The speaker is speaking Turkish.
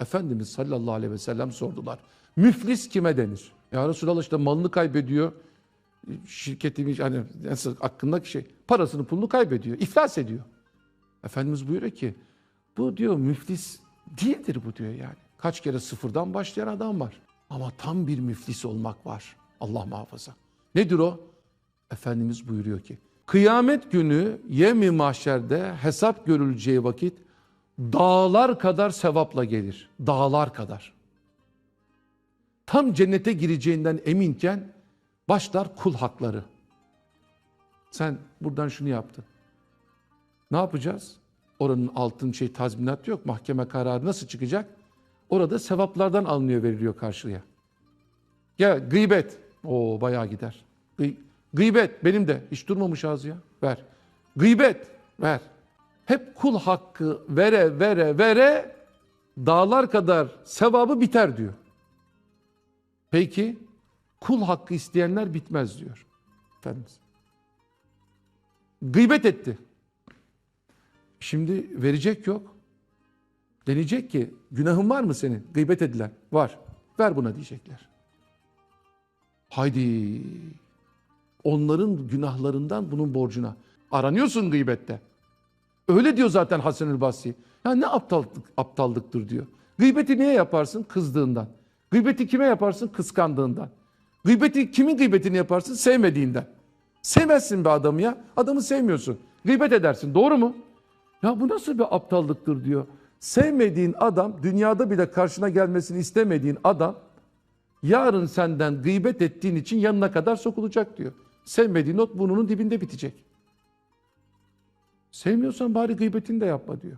Efendimiz sallallahu aleyhi ve sellem sordular. Müflis kime denir? Ya Resulallah işte malını kaybediyor. Şirketimi hani nasıl hakkındaki şey parasını pulunu kaybediyor. iflas ediyor. Efendimiz buyuruyor ki bu diyor müflis değildir bu diyor yani. Kaç kere sıfırdan başlayan adam var. Ama tam bir müflis olmak var. Allah muhafaza. Nedir o? Efendimiz buyuruyor ki kıyamet günü yemi mahşerde hesap görüleceği vakit dağlar kadar sevapla gelir. Dağlar kadar. Tam cennete gireceğinden eminken başlar kul hakları. Sen buradan şunu yaptın. Ne yapacağız? Oranın altın şey tazminat yok. Mahkeme kararı nasıl çıkacak? Orada sevaplardan alınıyor veriliyor karşıya. Ya gıybet. O bayağı gider. Gıy- gıybet benim de hiç durmamış ağzı ya. Ver. Gıybet ver. Hep kul hakkı vere vere vere dağlar kadar sevabı biter diyor. Peki kul hakkı isteyenler bitmez diyor. Efendimiz. Gıybet etti. Şimdi verecek yok. Deneyecek ki günahın var mı senin? Gıybet edilen. Var. Ver buna diyecekler. Haydi. Onların günahlarından bunun borcuna. Aranıyorsun gıybette. Öyle diyor zaten Hasan Basri. Ya ne aptallık, aptallıktır diyor. Gıybeti niye yaparsın? Kızdığından. Gıybeti kime yaparsın? Kıskandığından. Gıybeti kimin gıybetini yaparsın? Sevmediğinden. Sevmezsin bir adamı ya. Adamı sevmiyorsun. Gıybet edersin. Doğru mu? Ya bu nasıl bir aptallıktır diyor. Sevmediğin adam, dünyada bile karşına gelmesini istemediğin adam yarın senden gıybet ettiğin için yanına kadar sokulacak diyor. Sevmediğin ot burnunun dibinde bitecek. Sevmiyorsan bari gıybetini de yapma diyor.